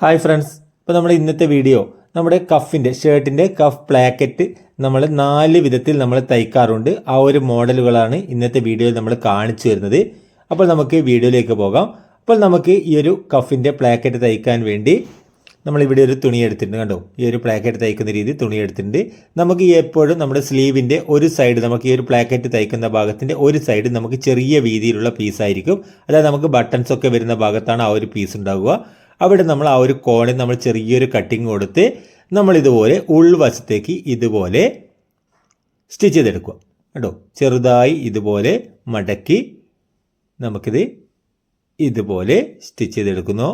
Hi friends ഇപ്പോൾ നമ്മൾ ഇന്നത്തെ വീഡിയോ നമ്മുടെ കഫിന്റെ ഷർട്ടിന്റെ കഫ് പ്ലാക്കറ്റ് നമ്മൾ നാല് വിധത്തിൽ നമ്മൾ തയ്ക്കാറുണ്ട്. ആ ഒരു മോഡലുകളാണ് ഇന്നത്തെ വീഡിയോയിൽ നമ്മൾ കാണിച്ചു തരുന്നത്. അപ്പോൾ നമുക്ക് വീഡിയോയിലേക്ക് പോകാം. അപ്പോൾ നമുക്ക് ഈ ഒരു കഫിന്റെ പ്ലാക്കറ്റ് തയ്ക്കാൻ വേണ്ടി നമ്മൾ ഇവിടെ ഒരു തുണി എടുത്തിട്ടുണ്ട് കണ്ടോ? ഈ ഒരു പ്ലാക്കറ്റ് തയ്ക്കുന്ന രീതി തുണി എടുത്തിട്ടുണ്ട്. നമുക്ക് എപ്പോഴും നമ്മുടെ സ്ലീവിന്റെ ഒരു സൈഡ് നമുക്ക് ഈ ഒരു പ്ലാക്കറ്റ് തയ്ക്കുന്ന ഭാഗത്തിന്റെ ഒരു സൈഡ് നമുക്ക് ചെറിയ വീതിയിലുള്ള പീസായിരിക്കും അതായത് നമുക്ക് ബട്ടൺസ് ഒക്കെ വരുന്ന ഭാഗത്താണ് ആ ഒരു പീസ് ഉണ്ടാവുക. അവിടെ നമ്മൾ ആ ഒരു കോണിൽ നമ്മൾ ചെറിയൊരു കട്ടിങ് കൊടുത്ത് നമ്മൾ ഇതുപോലെ ഉൾവശത്തേക്ക് ഇതുപോലെ സ്റ്റിച്ച് ചെയ്തെടുക്കുക. കേട്ടോ ചെറുതായി ഇതുപോലെ മടക്കി നമുക്കിത് ഇതുപോലെ സ്റ്റിച്ച് ചെയ്തെടുക്കുന്നു.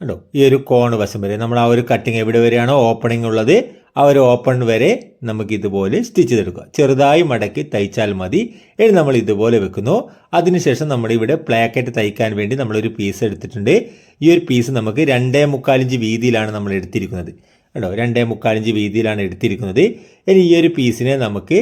കേട്ടോ ഈ ഒരു കോൺ വശം വരെ. നമ്മൾ ആ ഒരു കട്ടിങ് എവിടെ വരെയാണോ ഓപ്പണിംഗ് ഉള്ളത്? ആ ഒരു ഓപ്പൺ വരെ നമുക്ക് ഇതുപോലെ സ്റ്റിച്ച് ചെയ്തെടുക്കുക. ചെറുതായി മടക്കി തയ്ച്ചാൽ മതി. ഇനി നമ്മൾ ഇതുപോലെ വെക്കുന്നു. അതിനുശേഷം നമ്മൾ ഇവിടെ പ്ലാക്കറ്റ് തയ്ക്കാൻ വേണ്ടി നമ്മളൊരു പീസ് എടുത്തിട്ടുണ്ട്. ഈ ഒരു പീസ് നമുക്ക് രണ്ടേ മുക്കാലിഞ്ച് വീതിയിലാണ് നമ്മൾ എടുത്തിരിക്കുന്നത്. കേട്ടോ രണ്ടേ മുക്കാലിഞ്ച് വീതിയിലാണ് എടുത്തിരിക്കുന്നത്. ഇനി ഈ ഒരു പീസിനെ നമുക്ക്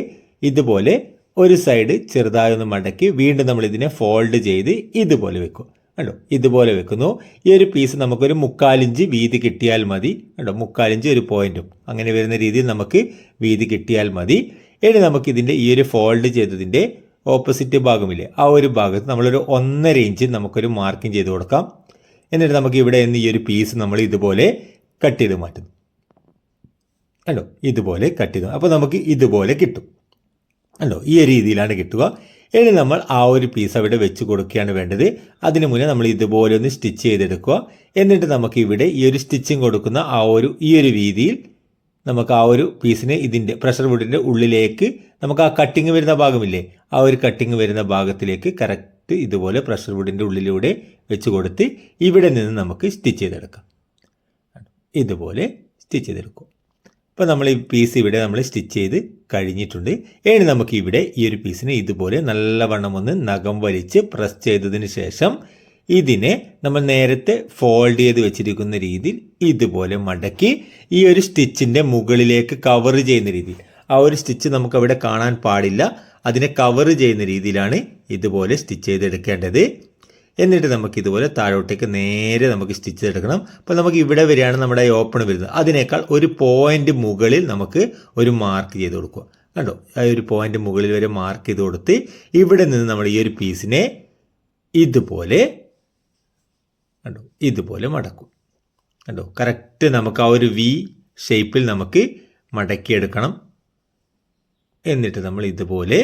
ഇതുപോലെ ഒരു സൈഡ് ചെറുതായി ഒന്ന് മടക്കി വീണ്ടും നമ്മൾ ഇതിനെ ഫോൾഡ് ചെയ്ത് ഇതുപോലെ വെക്കും കണ്ടോ? ഇതുപോലെ വെക്കുന്നു. ഈ ഒരു പീസ് നമുക്കൊരു മുക്കാലിഞ്ച് വീതി കിട്ടിയാൽ മതി. കണ്ടോ? മുക്കാലിഞ്ച് ഒരു പോയിന്റും അങ്ങനെ വരുന്ന രീതിയിൽ നമുക്ക് വീതി കിട്ടിയാൽ മതി. ഇനി നമുക്ക് ഇതിന്റെ ഈ ഒരു ഫോൾഡ് ചെയ്തതിന്റെ ഓപ്പോസിറ്റ് ഭാഗമില്ലേ? ആ ഒരു ഭാഗത്ത് നമ്മളൊരു ഒന്നര ഇഞ്ച് നമുക്കൊരു മാർക്കിംഗ് ചെയ്ത് കൊടുക്കാം. എന്നിട്ട് നമുക്ക് ഇവിടെ നിന്ന് ഈ ഒരു പീസ് നമ്മൾ ഇതുപോലെ കട്ട് ചെയ്ത് മാറ്റുന്നു. കണ്ടോ? ഇതുപോലെ കട്ട് ചെയ്തു. അപ്പോൾ നമുക്ക് ഇതുപോലെ കിട്ടും. കണ്ടോ? ഈ രീതിയിലാണ് കിട്ടുക. ഇനി നമ്മൾ ആ ഒരു പീസ് അവിടെ വെച്ച് കൊടുക്കുകയാണ് വേണ്ടത്. അതിന് മുന്നേ നമ്മൾ ഇതുപോലെ ഒന്ന് സ്റ്റിച്ച് ചെയ്തെടുക്കുക. എന്നിട്ട് നമുക്ക് ഇവിടെ ഈ ഒരു സ്റ്റിച്ചിങ് കൊടുക്കുന്ന ആ ഒരു ഈ ഒരു രീതിയിൽ നമുക്ക് ആ ഒരു പീസിനെ ഇതിന്റെ പ്രഷർ വുഡിന്റെ ഉള്ളിലേക്ക് നമുക്ക് ആ കട്ടിങ് വരുന്ന ഭാഗമില്ലേ? ആ ഒരു കട്ടിങ് വരുന്ന ഭാഗത്തിലേക്ക് കറക്റ്റ് ഇതുപോലെ പ്രഷർ വുഡിന്റെ ഉള്ളിലൂടെ വെച്ച് കൊടുത്ത് ഇവിടെ നിന്ന് നമുക്ക് സ്റ്റിച്ച് ചെയ്തെടുക്കാം. ഇതുപോലെ സ്റ്റിച്ച് ചെയ്തെടുക്കും. ഇപ്പോൾ നമ്മൾ ഈ പീസ് ഇവിടെ നമ്മൾ സ്റ്റിച്ച് ചെയ്ത് കഴിഞ്ഞിട്ടുണ്ട്. ഇനി നമുക്ക് ഇവിടെ ഈ ഒരു പീസിനെ ഇതുപോലെ നല്ലവണ്ണം ഒന്ന് നഖം വലിച്ച് പ്രസ് ചെയ്തതിന് ശേഷം ഇതിനെ നമ്മൾ നേരത്തെ ഫോൾഡ് ചെയ്ത് വെച്ചിരിക്കുന്ന രീതിയിൽ ഇതുപോലെ മടക്കി ഈ ഒരു സ്റ്റിച്ചിന്റെ മുകളിലേക്ക് കവർ ചെയ്യുന്ന രീതിയിൽ. ആ ഒരു സ്റ്റിച്ച് നമുക്ക് അവിടെ കാണാൻ പാടില്ല. അതിനെ കവർ ചെയ്യുന്ന രീതിയിലാണ് ഇതുപോലെ സ്റ്റിച്ച് ചെയ്തെടുക്കേണ്ടത്. എന്നിട്ട് നമുക്ക് ഇതുപോലെ താഴോട്ടേക്ക് നേരെ നമുക്ക് സ്റ്റിച്ച് ചെയ്തെടുക്കണം. അപ്പോൾ നമുക്ക് ഇവിടെ വരെയാണ് നമ്മുടെ ഓപ്പൺ വരുന്നത്. അതിനേക്കാൾ ഒരു പോയിന്റ് മുകളിൽ നമുക്ക് ഒരു മാർക്ക് ചെയ്ത് കൊടുക്കുക. കണ്ടോ? ആ ഒരു പോയിന്റ് മുകളിൽ വരെ മാർക്ക് ചെയ്ത് കൊടുത്ത് ഇവിടെ നിന്ന് നമ്മൾ ഈ ഒരു പീസിനെ ഇതുപോലെ കണ്ടോ? ഇതുപോലെ മടക്കും. കണ്ടോ? കറക്റ്റ് നമുക്ക് ആ ഒരു വി ഷേപ്പിൽ നമുക്ക് മടക്കിയെടുക്കണം. എന്നിട്ട് നമ്മൾ ഇതുപോലെ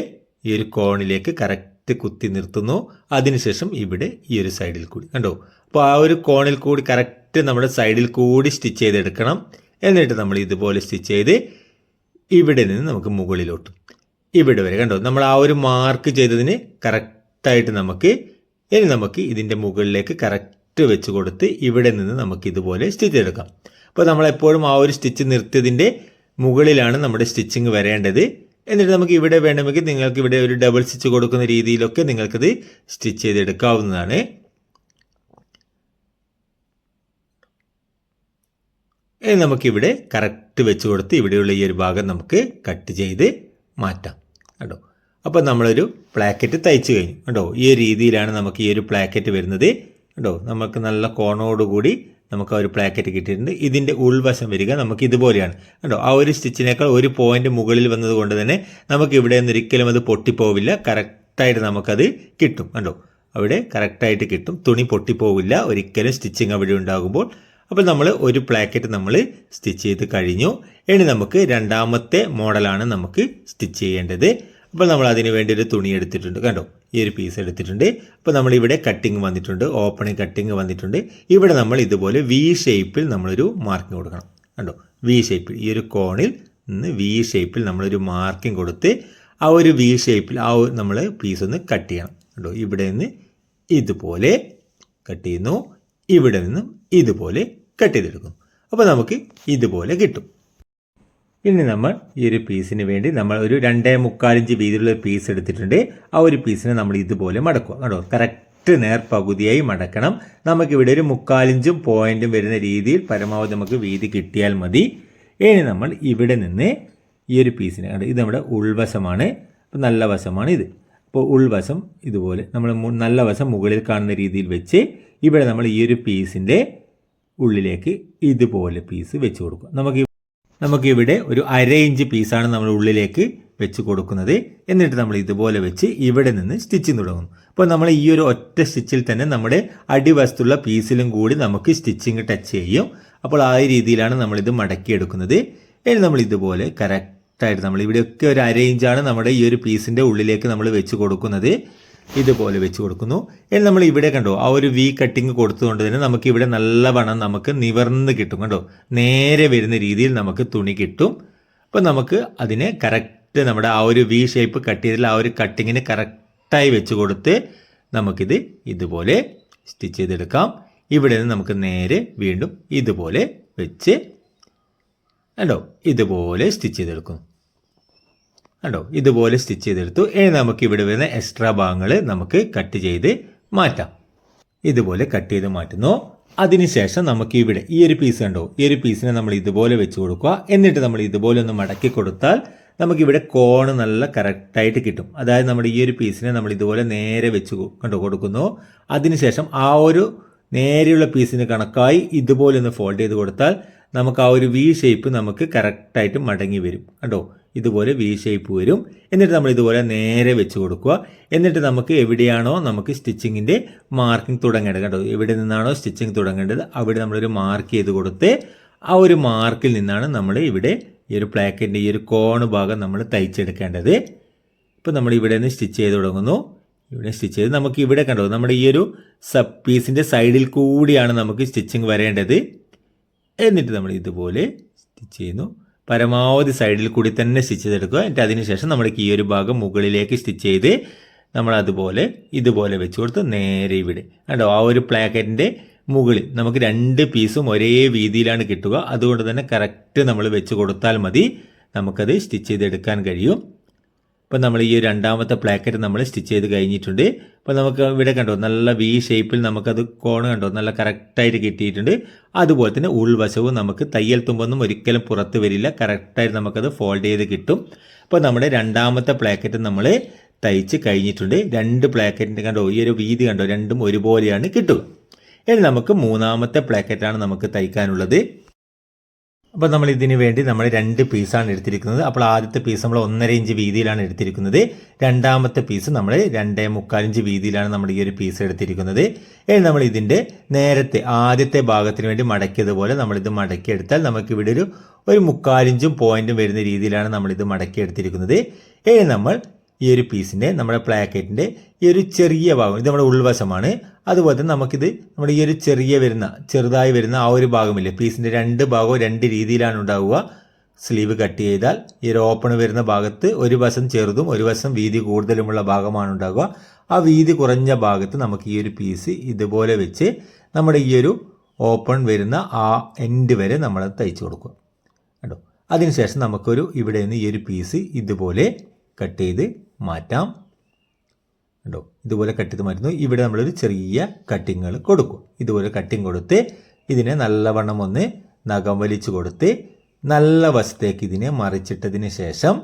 ഈ ഒരു കോണിലേക്ക് കറക്റ്റ് കുത്തി നിർത്തുന്നു. അതിനുശേഷം ഇവിടെ ഈ ഒരു സൈഡിൽ കൂടി. കണ്ടോ? അപ്പോൾ ആ ഒരു കോണിൽ കൂടി കറക്റ്റ് നമ്മുടെ സൈഡിൽ കൂടി സ്റ്റിച്ച് ചെയ്തെടുക്കണം. എന്നിട്ട് നമ്മൾ ഇതുപോലെ സ്റ്റിച്ച് ചെയ്ത് ഇവിടെ നിന്ന് നമുക്ക് മുകളിലോട്ട്. ഇവിടെ വരെ കണ്ടോ? നമ്മൾ ആ ഒരു മാർക്ക് ചെയ്തതിന് കറക്റ്റായിട്ട് നമുക്ക് ഇനി നമുക്ക് ഇതിന്റെ മുകളിലേക്ക് കറക്റ്റ് വെച്ച് കൊടുത്ത് ഇവിടെ നിന്ന് നമുക്ക് ഇതുപോലെ സ്റ്റിച്ച് എടുക്കാം അപ്പോൾ നമ്മളെപ്പോഴും ആ ഒരു സ്റ്റിച്ച് നിർത്തിയതിന്റെ മുകളിലാണ് നമ്മുടെ സ്റ്റിച്ചിങ് വരേണ്ടത്. എന്നിട്ട് നമുക്ക് ഇവിടെ വേണമെങ്കിൽ നിങ്ങൾക്ക് ഇവിടെ ഒരു ഡബിൾ സ്റ്റിച്ച് കൊടുക്കുന്ന രീതിയിലൊക്കെ നിങ്ങൾക്കത് സ്റ്റിച്ച് ചെയ്തെടുക്കാവുന്നതാണ്. നമുക്കിവിടെ കറക്റ്റ് വെച്ച് കൊടുത്ത് ഇവിടെയുള്ള ഈ ഒരു ഭാഗം നമുക്ക് കട്ട് ചെയ്ത് മാറ്റാം. കേട്ടോ അപ്പോൾ നമ്മളൊരു പ്ലാക്കറ്റ് തയ്ച്ചു കഴിഞ്ഞു. കേട്ടോ ഈ രീതിയിലാണ് നമുക്ക് ഈ ഒരു പ്ലാക്കറ്റ് വരുന്നത്. കേട്ടോ നമുക്ക് നല്ല കോണോടുകൂടി നമുക്ക് ആ ഒരു പ്ലാക്കറ്റ് കിട്ടിയിട്ടുണ്ട്. ഇതിന്റെ ഉൾവശം വരിക നമുക്ക് ഇതുപോലെയാണ്. കേട്ടോ ആ ഒരു സ്റ്റിച്ചിനേക്കാൾ ഒരു പോയിന്റ് മുകളിൽ വന്നതുകൊണ്ട് തന്നെ നമുക്ക് ഇവിടെ നിന്ന് ഒരിക്കലും അത് പൊട്ടിപ്പോവില്ല. കറക്റ്റായിട്ട് നമുക്കത് കിട്ടും. കണ്ടോ? അവിടെ കറക്റ്റായിട്ട് കിട്ടും. തുണി പൊട്ടിപ്പോവില്ല. ഒരിക്കലും സ്റ്റിച്ചിങ് അവിടെ ഉണ്ടാകുമ്പോൾ. അപ്പോൾ നമ്മൾ ഒരു പ്ലാക്കറ്റ് നമ്മൾ സ്റ്റിച്ച് ചെയ്ത് കഴിഞ്ഞു. ഇനി നമുക്ക് രണ്ടാമത്തെ മോഡലാണ് നമുക്ക് സ്റ്റിച്ച് ചെയ്യേണ്ടത്. അപ്പോൾ നമ്മൾ അതിന് വേണ്ടി ഒരു തുണി എടുത്തിട്ടുണ്ട്. കണ്ടോ? ഈ ഒരു പീസ് എടുത്തിട്ടുണ്ട്. അപ്പോൾ നമ്മൾ ഇവിടെ കട്ടിങ് വന്നിട്ടുണ്ട്. ഓപ്പണിങ് കട്ടിങ് വന്നിട്ടുണ്ട്. ഇവിടെ നമ്മൾ ഇതുപോലെ വി ഷേപ്പിൽ നമ്മളൊരു മാർക്കിംഗ് കൊടുക്കണം. കണ്ടോ? വി ഷേപ്പിൽ ഈ ഒരു കോണിൽ നിന്ന് വി ഷേപ്പിൽ നമ്മളൊരു മാർക്കിംഗ് കൊടുത്ത് ആ ഒരു വി ഷേപ്പിൽ ആ നമ്മൾ പീസ് ഒന്ന് കട്ട് ചെയ്യണം. കണ്ടോ? ഇവിടെ നിന്ന് ഇതുപോലെ കട്ട് ചെയ്യുന്നു. ഇവിടെ നിന്നും ഇതുപോലെ കട്ട് ചെയ്തെടുക്കുന്നു. അപ്പോൾ നമുക്ക് ഇതുപോലെ കിട്ടും. ഇനി നമ്മൾ ഈ ഒരു പീസിന് വേണ്ടി നമ്മൾ ഒരു രണ്ടേ മുക്കാലിഞ്ച് വീതിയിലുള്ള പീസ് എടുത്തിട്ടുണ്ട്. ആ ഒരു പീസിനെ നമ്മൾ ഇതുപോലെ മടക്കുക കേട്ടോ കറക്റ്റ് നേർ പകുതിയായി മടക്കണം നമുക്കിവിടെ ഒരു മുക്കാലിഞ്ചും പോയിന്റും വരുന്ന രീതിയിൽ പരമാവധി നമുക്ക് വീതി കിട്ടിയാൽ മതി. ഇനി നമ്മൾ ഇവിടെ നിന്ന് ഈ ഒരു പീസിനെ കണ്ടു? ഇത് നമ്മുടെ ഉൾവശമാണ്. അപ്പോൾ നല്ല വശമാണ് ഇത്. അപ്പോൾ ഉൾവശം ഇതുപോലെ നമ്മൾ നല്ല വശം മുകളിൽ കാണുന്ന രീതിയിൽ വെച്ച് ഇവിടെ നമ്മൾ ഈ ഒരു പീസിന്റെ ഉള്ളിലേക്ക് ഇതുപോലെ പീസ് വെച്ച് കൊടുക്കുക നമുക്ക് നമുക്കിവിടെ ഒരു അര ഇഞ്ച് പീസാണ് നമ്മൾ ഉള്ളിലേക്ക് വെച്ച് കൊടുക്കുന്നത്. എന്നിട്ട് നമ്മൾ ഇതുപോലെ വെച്ച് ഇവിടെ നിന്ന് സ്റ്റിച്ചിങ് തുടങ്ങും. അപ്പോൾ നമ്മൾ ഈ ഒരു ഒറ്റ സ്റ്റിച്ചിൽ തന്നെ നമ്മുടെ അടിവശത്തുള്ള പീസിലും കൂടി നമുക്ക് സ്റ്റിച്ചിങ് ടച്ച് ചെയ്യും. അപ്പോൾ ആ രീതിയിലാണ് നമ്മളിത് മടക്കിയെടുക്കുന്നത്. ഇനി നമ്മൾ ഇതുപോലെ കറക്റ്റായിട്ട് നമ്മൾ ഇവിടെയൊക്കെ ഒരു അര ഇഞ്ചാണ് നമ്മുടെ ഈ ഒരു പീസിന്റെ ഉള്ളിലേക്ക് നമ്മൾ വെച്ച് കൊടുക്കുന്നത്. ഇതുപോലെ വെച്ച് കൊടുക്കുന്നു. ഇനി നമ്മൾ ഇവിടെ കണ്ടോ ആ ഒരു വി കട്ടിങ് കൊടുത്തുകൊണ്ട് തന്നെ നമുക്ക് ഇവിടെ നല്ല വണ്ണം നമുക്ക് നിവർന്ന് കിട്ടും കണ്ടോ. നേരെ വരുന്ന രീതിയിൽ നമുക്ക് തുണി കിട്ടും. അപ്പോൾ നമുക്ക് അതിനെ കറക്റ്റ് നമ്മുടെ ആ ഒരു വി ഷേപ്പ് കട്ട് ചെയ്തിൽ ആ ഒരു കട്ടിങ്ങിന് കറക്റ്റായി വെച്ച് കൊടുത്ത് നമുക്കിത് ഇതുപോലെ സ്റ്റിച്ച് ചെയ്തെടുക്കാം. ഇവിടെ നിന്ന് നമുക്ക് നേരെ വീണ്ടും ഇതുപോലെ വെച്ച് കണ്ടോ ഇതുപോലെ സ്റ്റിച്ച് ചെയ്തെടുക്കുന്നു. കണ്ടോ? ഇതുപോലെ സ്റ്റിച്ച് ചെയ്തെടുത്തു. ഇനി നമുക്ക് ഇവിടെ വരുന്ന എക്സ്ട്രാ ഭാഗങ്ങൾ നമുക്ക് കട്ട് ചെയ്ത് മാറ്റാം. ഇതുപോലെ കട്ട് ചെയ്ത് മാറ്റുന്നു. അതിനുശേഷം നമുക്ക് ഇവിടെ ഈ ഒരു പീസ് കണ്ടോ? ഈ ഒരു പീസിനെ നമ്മൾ ഇതുപോലെ വെച്ച് കൊടുക്കുക. എന്നിട്ട് നമ്മൾ ഇതുപോലെ ഒന്ന് മടക്കി കൊടുത്താൽ നമുക്കിവിടെ കോണ് നല്ല കറക്റ്റായിട്ട് കിട്ടും. അതായത് നമ്മൾ ഈ ഒരു പീസിനെ നമ്മൾ ഇതുപോലെ നേരെ വെച്ച് കണ്ടോ? കൊടുക്കുന്നു. അതിനുശേഷം ആ ഒരു നേരെയുള്ള പീസിന് കണക്കായി ഇതുപോലെ ഒന്ന് ഫോൾഡ് ചെയ്ത് കൊടുത്താൽ നമുക്ക് ആ ഒരു വി ഷേപ്പ് നമുക്ക് കറക്റ്റായിട്ട് മടങ്ങി വരും. കണ്ടോ? ഇതുപോലെ വി ഷേപ്പ് വരും. എന്നിട്ട് നമ്മൾ ഇതുപോലെ നേരെ വെച്ച് കൊടുക്കുക. എന്നിട്ട് നമുക്ക് എവിടെയാണോ നമുക്ക് സ്റ്റിച്ചിങ്ങിന്റെ മാർക്കിംഗ് തുടങ്ങേണ്ടത്. കേട്ടോ എവിടെ നിന്നാണോ സ്റ്റിച്ചിങ് തുടങ്ങേണ്ടത് അവിടെ നമ്മളൊരു മാർക്ക് ചെയ്ത് കൊടുത്ത് ആ ഒരു മാർക്കിൽ നിന്നാണ് നമ്മൾ ഇവിടെ ഈ ഒരു പ്ലാക്കറ്റിന്റെ ഈ ഒരു കോണ് ഭാഗം നമ്മൾ തയ്ച്ചെടുക്കേണ്ടത്. ഇപ്പോൾ നമ്മൾ ഇവിടെ നിന്ന് സ്റ്റിച്ച് ചെയ്ത് തുടങ്ങുന്നു. ഇവിടെ സ്റ്റിച്ച് ചെയ്ത് നമുക്ക് ഇവിടെ കണ്ടോ നമ്മുടെ ഈ ഒരു സബ് പീസിന്റെ സൈഡിൽ കൂടിയാണ് നമുക്ക് സ്റ്റിച്ചിങ് വരേണ്ടത്. എന്നിട്ട് നമ്മൾ ഇതുപോലെ സ്റ്റിച്ച് ചെയ്യുന്നു. പരമാവധി സൈഡിൽ കൂടി തന്നെ സ്റ്റിച്ച് ചെയ്തെടുക്കുക. എന്നിട്ട് അതിനുശേഷം നമ്മുടെ ഈ ഒരു ഭാഗം മുകളിലേക്ക് സ്റ്റിച്ച് ചെയ്ത് നമ്മൾ അതുപോലെ ഇതുപോലെ വെച്ച് കൊടുത്ത് നേരെ ഇവിടെ. കണ്ടോ? ആ ഒരു പ്ലാക്കറ്റിന്റെ മുകളിൽ നമുക്ക് രണ്ട് പീസും ഒരേ വീതിയിലാണ് കിട്ടുക. അതുകൊണ്ട് തന്നെ കറക്റ്റ് നമ്മൾ വെച്ച് കൊടുത്താൽ മതി. നമുക്കത് സ്റ്റിച്ച് ചെയ്തെടുക്കാൻ കഴിയും. ഇപ്പം നമ്മൾ ഈ രണ്ടാമത്തെ പ്ലാക്കറ്റ് നമ്മൾ സ്റ്റിച്ച് ചെയ്ത് കഴിഞ്ഞിട്ടുണ്ട്. അപ്പോൾ നമുക്ക് ഇവിടെ കണ്ടോ നല്ല വി ഷേപ്പിൽ നമുക്കത് കോണ് കണ്ടോ നല്ല കറക്റ്റായിട്ട് കിട്ടിയിട്ടുണ്ട്. അതുപോലെ തന്നെ ഉൾവശവും നമുക്ക് തയ്യൽ തുമ്പൊന്നും ഒരിക്കലും പുറത്ത് വരില്ല. കറക്റ്റായിട്ട് നമുക്കത് ഫോൾഡ് ചെയ്ത് കിട്ടും. അപ്പോൾ നമ്മുടെ രണ്ടാമത്തെ പ്ലാക്കറ്റ് നമ്മൾ തയ്ച്ച് കഴിഞ്ഞിട്ടുണ്ട്. രണ്ട് പ്ലാക്കറ്റിന്റെ കണ്ടോ ഈ ഒരു വീതി കണ്ടോ രണ്ടും ഒരുപോലെയാണ് കിട്ടുക. ഇനി നമുക്ക് മൂന്നാമത്തെ പ്ലാക്കറ്റാണ് നമുക്ക് തയ്ക്കാനുള്ളത്. അപ്പോൾ നമ്മൾ ഇതിന് വേണ്ടി നമ്മൾ രണ്ട് പീസാണ് എടുത്തിരിക്കുന്നത്. അപ്പോൾ ആദ്യത്തെ പീസ് നമ്മൾ ഒന്നര ഇഞ്ച് വീതിയിലാണ് എടുത്തിരിക്കുന്നത്. രണ്ടാമത്തെ പീസ് നമ്മൾ രണ്ടേ മുക്കാൽ ഇഞ്ച് വീതിയിലാണ് നമ്മൾ ഈ ഒരു പീസ് എടുത്തിരിക്കുന്നത്. ഇനി നമ്മൾ ഇതിന്റെ നേരത്തെ ആദ്യത്തെ ഭാഗത്തിന് വേണ്ടി മടക്കിയതുപോലെ നമ്മളിത് മടക്കിയെടുത്താൽ നമുക്ക് ഇവിടെ ഒരു ഒരു മുക്കാലിഞ്ചും പോയിന്റും വരുന്ന രീതിയിലാണ് നമ്മളിത് മടക്കിയെടുത്തിരിക്കുന്നത്. ഇനി നമ്മൾ ഈ ഒരു പീസിന്റെ നമ്മുടെ പ്ലാക്കറ്റിന്റെ ഈ ഒരു ചെറിയ ഭാഗം. ഇത് നമ്മുടെ ഉൾവശമാണ്. അതുപോലെ തന്നെ നമുക്കിത് നമ്മുടെ ഈ ഒരു ചെറിയ വരുന്ന ചെറുതായി വരുന്ന ആ ഒരു ഭാഗമില്ലേ? പീസിന്റെ രണ്ട് ഭാഗവും രണ്ട് രീതിയിലാണ് ഉണ്ടാവുക. സ്ലീവ് കട്ട് ചെയ്താൽ ഈ ഒരു ഓപ്പൺ വരുന്ന ഭാഗത്ത് ഒരു വശം ചെറുതും ഒരു വശം വീതി കൂടുതലുമുള്ള ഭാഗമാണ് ഉണ്ടാവുക. ആ വീതി കുറഞ്ഞ ഭാഗത്ത് നമുക്ക് ഈ ഒരു പീസ് ഇതുപോലെ വെച്ച് നമ്മുടെ ഈ ഒരു ഓപ്പൺ വരുന്ന ആ എൻഡ് വരെ നമ്മൾ തയ്ച്ചു കൊടുക്കുക. കേട്ടോ അതിനുശേഷം നമുക്കൊരു ഇവിടെ നിന്ന് ഈ ഒരു പീസ് ഇതുപോലെ കട്ട് ചെയ്ത് മാറ്റാം. കണ്ടോ? ഇതുപോലെ കട്ട് ചെയ്ത് മാറ്റുന്നു. ഇവിടെ നമ്മളൊരു ചെറിയ കട്ടിങ്ങൾ കൊടുക്കും. ഇതുപോലെ കട്ടിങ് കൊടുത്ത് ഇതിനെ നല്ലവണ്ണം ഒന്ന് നഖം വലിച്ചു കൊടുത്ത് നല്ല വശത്തേക്ക് ഇതിനെ മറിച്ചിട്ടതിന് ശേഷം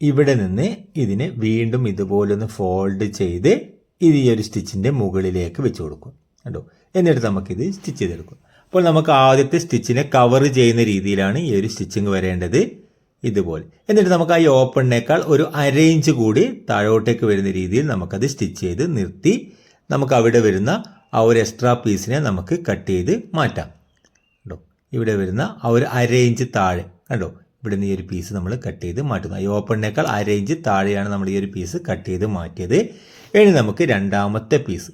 ഇവിടെ നിന്ന് ഇതിനെ വീണ്ടും ഇതുപോലെ ഒന്ന് ഫോൾഡ് ചെയ്ത് ഇത് ഈ ഒരു സ്റ്റിച്ചിന്റെ മുകളിലേക്ക് വെച്ച് കൊടുക്കും. കണ്ടോ? എന്നിട്ട് നമുക്കിത് സ്റ്റിച്ച് ചെയ്തെടുക്കും. അപ്പോൾ നമുക്ക് ആദ്യത്തെ സ്റ്റിച്ചിനെ കവർ ചെയ്യുന്ന രീതിയിലാണ് ഈ ഒരു സ്റ്റിച്ചിങ് വരേണ്ടത്. ഇതുപോലെ. എന്നിട്ട് നമുക്ക് ആ ഓപ്പണിനേക്കാൾ ഒരു അരേഞ്ച് കൂടി താഴോട്ടേക്ക് വരുന്ന രീതിയിൽ നമുക്കത് സ്റ്റിച്ച് ചെയ്ത് നിർത്തി. നമുക്ക് അവിടെ വരുന്ന ആ ഒരു എക്സ്ട്രാ പീസിനെ നമുക്ക് കട്ട് ചെയ്ത് മാറ്റാം. കണ്ടോ? ഇവിടെ വരുന്ന ആ ഒരു അരേഞ്ച് താഴെ. കണ്ടോ? ഇവിടെ നിന്ന് ഈ ഒരു പീസ് നമ്മൾ കട്ട് ചെയ്ത് മാറ്റുന്നു. ഈ ഓപ്പണിനേക്കാൾ അരേഞ്ച് താഴെയാണ് നമ്മൾ ഈ ഒരു പീസ് കട്ട് ചെയ്ത് മാറ്റിയത്. ഇനി നമുക്ക് രണ്ടാമത്തെ പീസ്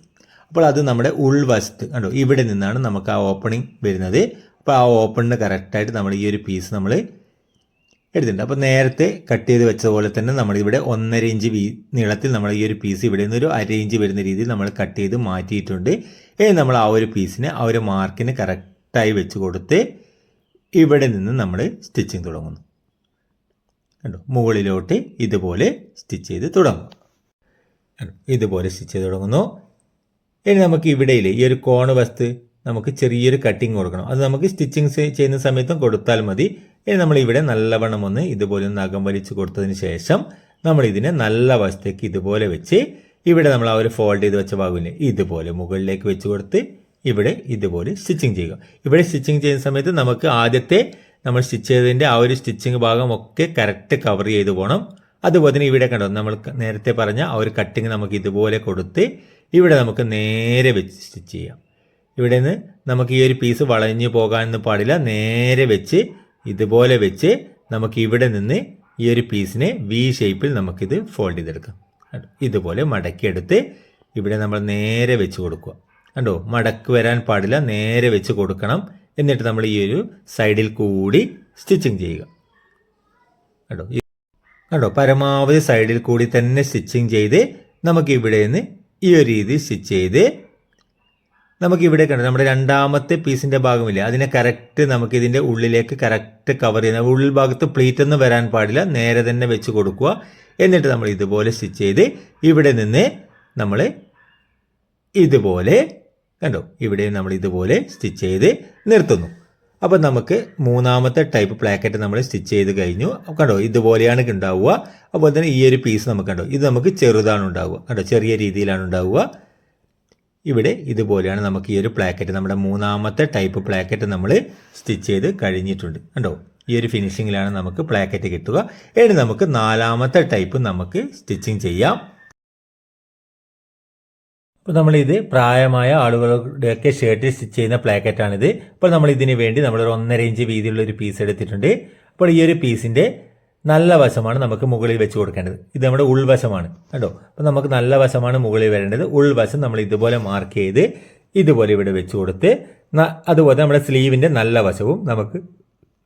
അപ്പോൾ അത് നമ്മുടെ ഉൾവശത്ത് കണ്ടോ? ഇവിടെ നിന്നാണ് നമുക്ക് ആ ഓപ്പണിംഗ് വരുന്നത്. അപ്പോൾ ആ ഓപ്പണിന് കറക്റ്റായിട്ട് നമ്മൾ ഈ ഒരു പീസ് നമ്മൾ എടുത്തിട്ടുണ്ട്. അപ്പോൾ നേരത്തെ കട്ട് ചെയ്ത് വെച്ചതുപോലെ തന്നെ നമ്മളിവിടെ ഒന്നര ഇഞ്ച് വീ നീളത്തിൽ നമ്മൾ ഈ ഒരു പീസ് ഇവിടെ നിന്ന് ഒരു അര ഇഞ്ച് വരുന്ന രീതിയിൽ നമ്മൾ കട്ട് ചെയ്ത് മാറ്റിയിട്ടുണ്ട്. ഇനി നമ്മൾ ആ ഒരു പീസിന് ആ ഒരു മാർക്കിന് കറക്റ്റായി വെച്ച് കൊടുത്ത് ഇവിടെ നിന്ന് നമ്മൾ സ്റ്റിച്ചിങ് തുടങ്ങുന്നു. കണ്ടോ? മുകളിലോട്ട് ഇതുപോലെ സ്റ്റിച്ച് ചെയ്ത് തുടങ്ങും? ഇതുപോലെ സ്റ്റിച്ച് ചെയ്ത് തുടങ്ങുന്നു. ഇനി നമുക്ക് ഇവിടെയില്ലേ ഈ ഒരു കോണ് വസ്തു നമുക്ക് ചെറിയൊരു കട്ടിങ് കൊടുക്കണം. അത് നമുക്ക് സ്റ്റിച്ചിങ് ചെയ്യുന്ന സമയത്തും കൊടുത്താൽ മതി. ഇനി നമ്മൾ ഇവിടെ നല്ലവണ്ണം ഒന്ന് ഇതുപോലെ ഒന്ന് അകം വലിച്ച് കൊടുത്തതിന് ശേഷം നമ്മൾ ഇതിനെ നല്ല വശത്തേക്ക് ഇതുപോലെ വെച്ച് ഇവിടെ നമ്മൾ ആ ഒരു ഫോൾഡ് ചെയ്ത് വെച്ച ഭാഗമില്ലേ ഇതുപോലെ മുകളിലേക്ക് വെച്ച് കൊടുത്ത് ഇവിടെ ഇതുപോലെ സ്റ്റിച്ചിങ് ചെയ്യുക. ഇവിടെ സ്റ്റിച്ചിങ് ചെയ്യുന്ന സമയത്ത് നമുക്ക് ആദ്യത്തെ നമ്മൾ സ്റ്റിച്ച് ചെയ്തതിന്റെ ആ ഒരു സ്റ്റിച്ചിങ് ഭാഗം ഒക്കെ കറക്റ്റ് കവർ ചെയ്ത് പോകണം അതുപോലെ തന്നെ ഇവിടെ കണ്ടോ നമ്മൾ നേരത്തെ പറഞ്ഞ ആ ഒരു കട്ടിങ് നമുക്ക് ഇതുപോലെ കൊടുത്ത് ഇവിടെ നമുക്ക് നേരെ വെച്ച് സ്റ്റിച്ച് ചെയ്യാം. ഇവിടെ നിന്ന് നമുക്ക് ഈ ഒരു പീസ് വളഞ്ഞു പോകാനൊന്നും പാടില്ല നേരെ വെച്ച് ഇതുപോലെ വെച്ച് നമുക്ക് ഇവിടെ നിന്ന് ഈ ഒരു പീസിനെ വി ഷേപ്പിൽ നമുക്കിത് ഫോൾഡ് ചെയ്തെടുക്കാം? ഇതുപോലെ മടക്കിയെടുത്ത് ഇവിടെ നമ്മൾ നേരെ വെച്ച് കൊടുക്കുക. കണ്ടോ? മടക്ക് വരാൻ പാടില്ല നേരെ വെച്ച് കൊടുക്കണം. എന്നിട്ട് നമ്മൾ ഈ ഒരു സൈഡിൽ കൂടി സ്റ്റിച്ചിങ് ചെയ്യുക. കണ്ടോ? കണ്ടോ? പരമാവധി സൈഡിൽ കൂടി തന്നെ സ്റ്റിച്ചിങ് ചെയ്ത് നമുക്ക് ഇവിടെ നിന്ന് ഈ ഒരു രീതി സ്റ്റിച്ച് ചെയ്ത് നമുക്ക് ഇവിടെ കണ്ടോ നമ്മുടെ രണ്ടാമത്തെ പീസിന്റെ ഭാഗമില്ല? അതിനെ കറക്റ്റ് നമുക്ക് ഇതിന്റെ ഉള്ളിലേക്ക് കറക്റ്റ് കവർ ചെയ്യുന്ന ഉള്ളിൽ ഭാഗത്ത് പ്ലീറ്റ് ഒന്നും വരാൻ പാടില്ല നേരെ തന്നെ വെച്ച് കൊടുക്കുക. എന്നിട്ട് നമ്മൾ ഇതുപോലെ സ്റ്റിച്ച് ചെയ്ത് ഇവിടെ നിന്ന് നമ്മൾ ഇതുപോലെ കണ്ടോ? ഇവിടെ നമ്മൾ ഇതുപോലെ സ്റ്റിച്ച് ചെയ്ത് നിർത്തുന്നു. അപ്പോൾ നമുക്ക് മൂന്നാമത്തെ ടൈപ്പ് പ്ലാക്കറ്റ് നമ്മൾ സ്റ്റിച്ച് ചെയ്ത് കഴിഞ്ഞു. കണ്ടോ? ഇതുപോലെയാണ് ഉണ്ടാവുക. അപ്പോൾ തന്നെ ഈ ഒരു പീസ് നമുക്ക് കണ്ടോ? ഇത് നമുക്ക് ചെറുതാണ് ഉണ്ടാവുക. കണ്ടോ? ചെറിയ രീതിയിലാണ് ഉണ്ടാവുക. ഇവിടെ ഇതുപോലെയാണ് നമുക്ക് ഈ ഒരു പ്ലാക്കറ്റ് നമ്മുടെ മൂന്നാമത്തെ ടൈപ്പ് പ്ലാക്കറ്റ് നമ്മൾ സ്റ്റിച്ച് ചെയ്ത് കഴിഞ്ഞിട്ടുണ്ട്. കണ്ടോ? ഈ ഒരു ഫിനിഷിങ്ങിലാണ് നമുക്ക് പ്ലാക്കറ്റ് കിട്ടുക. ഇനി നമുക്ക് നാലാമത്തെ ടൈപ്പ് നമുക്ക് സ്റ്റിച്ചിങ് ചെയ്യാം. അപ്പോൾ നമ്മളിത് പ്രായമായ ആളുകളുടെയൊക്കെ ഷർട്ടിൽ സ്റ്റിച്ച് ചെയ്യുന്ന പ്ലാക്കറ്റാണിത് അപ്പോൾ നമ്മൾ ഇതിന് വേണ്ടി നമ്മളൊരു ഒന്നര ഇഞ്ച് വീതിയുള്ള ഒരു പീസ് എടുത്തിട്ടുണ്ട്. അപ്പോൾ ഈ ഒരു പീസിന്റെ നല്ല വശമാണ് നമുക്ക് മുകളിൽ വെച്ച് കൊടുക്കേണ്ടത്. ഇത് നമ്മുടെ ഉൾവശമാണ്. കേട്ടോ അപ്പോൾ നമുക്ക് നല്ല വശമാണ് മുകളിൽ വരേണ്ടത്. ഉൾവശം നമ്മൾ ഇതുപോലെ മാർക്ക് ചെയ്ത് ഇതുപോലെ ഇവിടെ വെച്ച് കൊടുത്ത് അതുപോലെ നമ്മുടെ സ്ലീവിന്റെ നല്ല വശവും നമുക്ക്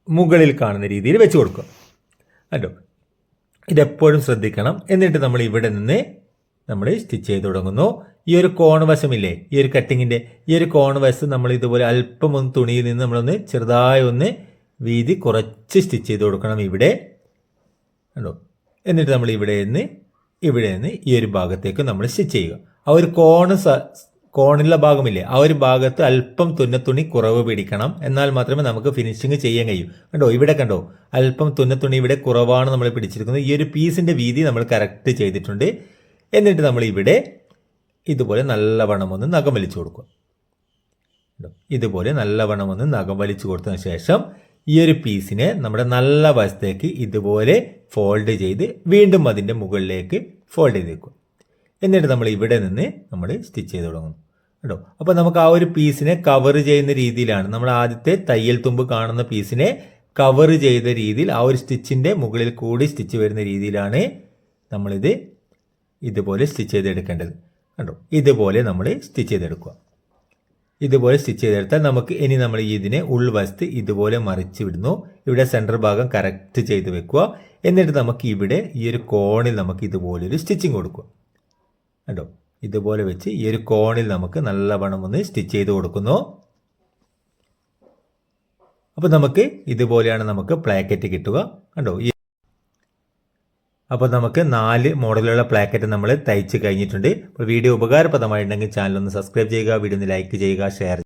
മുകളിൽ കാണുന്ന രീതിയിൽ വെച്ച് കൊടുക്കുക. കേട്ടോ ഇതെപ്പോഴും ശ്രദ്ധിക്കണം. എന്നിട്ട് നമ്മൾ ഇവിടെ നിന്ന് നമ്മൾ സ്റ്റിച്ച് ചെയ്ത് തുടങ്ങുന്നു. ഈ ഒരു കോൺ വശമില്ലേ? ഈ ഒരു കട്ടിങ്ങിന്റെ ഈ ഒരു കോൺ വശം നമ്മൾ ഇതുപോലെ അല്പം ഒന്ന് തുണിയിൽ നിന്ന് നമ്മളൊന്ന് ചെറുതായി ഒന്ന് വീതി കുറച്ച് സ്റ്റിച്ച് ചെയ്ത് കൊടുക്കണം ഇവിടെ. കണ്ടോ? എന്നിട്ട് നമ്മൾ ഇവിടെ നിന്ന് ഇവിടെ നിന്ന് ഈ ഒരു ഭാഗത്തേക്ക് നമ്മൾ സ്റ്റിച്ച് ചെയ്യുക. ആ ഒരു കോണ് കോണുള്ള ഭാഗമില്ലേ ആ ഒരു ഭാഗത്ത് അല്പം തുന്നത്തുണി കുറവ് പിടിക്കണം. എന്നാൽ മാത്രമേ നമുക്ക് ഫിനിഷിങ് ചെയ്യാൻ കഴിയൂ. കണ്ടോ? ഇവിടെ കണ്ടോ? അല്പം തുന്നത്തുണി ഇവിടെ കുറവാണ് നമ്മൾ പിടിച്ചിരിക്കുന്നത്. ഈ ഒരു പീസിന്റെ വീതി നമ്മൾ കറക്റ്റ് ചെയ്തിട്ടുണ്ട്. എന്നിട്ട് നമ്മൾ ഇവിടെ ഇതുപോലെ നല്ലവണ്ണം ഒന്ന് നഖം വലിച്ചു കൊടുക്കുക? ഇതുപോലെ നല്ലവണ്ണം ഒന്ന് നഖം വലിച്ചു കൊടുത്തതിന് ശേഷം ഈ ഒരു പീസിനെ നമ്മുടെ നല്ല വശത്തേക്ക് ഇതുപോലെ ഫോൾഡ് ചെയ്ത് വീണ്ടും അതിന്റെ മുകളിലേക്ക് ഫോൾഡ് ചെയ്ത് വെക്കുക. എന്നിട്ട് നമ്മൾ ഇവിടെ നിന്ന് നമ്മൾ സ്റ്റിച്ച് ചെയ്ത് തുടങ്ങുന്നു. കേട്ടോ? അപ്പോൾ നമുക്ക് ആ ഒരു പീസിനെ കവർ ചെയ്യുന്ന രീതിയിലാണ്. നമ്മൾ ആദ്യത്തെ തയ്യൽ തുമ്പ് കാണുന്ന പീസിനെ കവർ ചെയ്ത രീതിയിൽ ആ ഒരു സ്റ്റിച്ചിന്റെ മുകളിൽ കൂടി സ്റ്റിച്ച് വരുന്ന രീതിയിലാണ് നമ്മളിത് ഇതുപോലെ സ്റ്റിച്ച് ചെയ്തെടുക്കേണ്ടത്. കണ്ടോ? ഇതുപോലെ നമ്മൾ സ്റ്റിച്ച് ചെയ്തെടുക്കുക. ഇതുപോലെ സ്റ്റിച്ച് ചെയ്തെടുത്താൽ നമുക്ക് ഇനി നമ്മൾ ഇതിനെ ഉൾവശത്ത് ഇതുപോലെ മറിച്ച് വിടുന്നു. ഇവിടെ സെന്റർ ഭാഗം കറക്റ്റ് ചെയ്ത് വെക്കുക. എന്നിട്ട് നമുക്ക് ഇവിടെ ഈ ഒരു കോണിൽ നമുക്ക് ഇതുപോലെ ഒരു സ്റ്റിച്ചിങ് കൊടുക്കുക. കേട്ടോ ഇതുപോലെ വെച്ച് ഈ ഒരു കോണിൽ നമുക്ക് നല്ലവണ്ണം ഒന്ന് സ്റ്റിച്ച് ചെയ്ത് കൊടുക്കുന്നു. അപ്പോൾ നമുക്ക് ഇതുപോലെയാണ് നമുക്ക് പ്ലാക്കറ്റ് കിട്ടുക. കണ്ടോ? അപ്പോൾ നമുക്ക് നാല് മോഡലുള്ള പ്ലാക്കറ്റ് നമ്മൾ തയ്ച്ച് കഴിഞ്ഞിട്ടുണ്ട്. അപ്പോൾ വീഡിയോ ഉപകാരപ്രദമായിട്ടുണ്ടെങ്കിൽ ചാനൽ ഒന്ന് സബ്സ്ക്രൈബ് ചെയ്യുക വീഡിയോ ഒന്ന് ലൈക്ക് ചെയ്യുക ഷെയർ